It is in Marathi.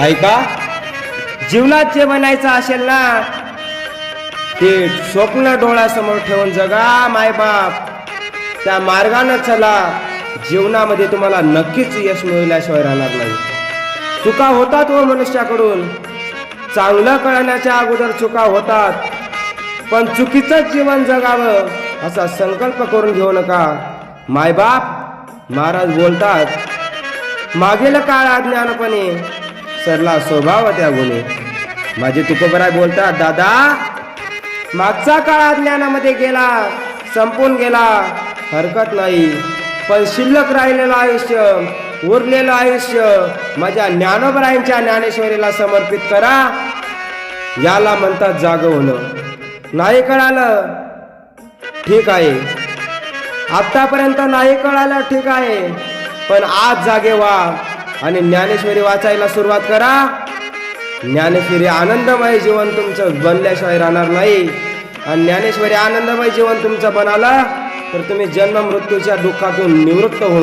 ऐका. जीवनात जे बनायचं असेल ना ते स्वप्न डोळ्यासमोर ठेवून जगा मायबाप त्या मार्गानं चला. जीवनामध्ये तुम्हाला नक्कीच यश मिळवल्याशिवाय राहणार नाही. चुका होतात व मनुष्याकडून. चांगलं कळण्याच्या अगोदर चुका होतात. पण चुकीचंच जीवन जगावं असा संकल्प करून घेऊ नका. मायबाप महाराज बोलतात मागील काळ अज्ञानपणे सरला स्वभाव त्या गुणी. माझे तुकोबराय बोलतात दादा मागचा काळ ज्ञानामध्ये गेला संपून गेला हरकत नाही. पण शिल्लक राहिलेलं आयुष्य उरलेलं आयुष्य माझ्या ज्ञानोबरायांच्या ज्ञानेश्वरीला समर्पित करा. याला म्हणतात जाग होणं. नाही कळालं ठीक आहे. आत्तापर्यंत नाही कळालं ठीक आहे. पण आज जागे व्हा. आणि ज्ञानेश्वरी वाचायला सुरुवात करा. ज्ञानेश्वरी आनंदमय जीवन तुमचं बनल्याशिवाय राहणार नाही. आणि ज्ञानेश्वरी आनंदमय जीवन तुमचं बनाला तर तुम्ही जन्म मृत्यूच्या दुःखातून निवृत्त होऊन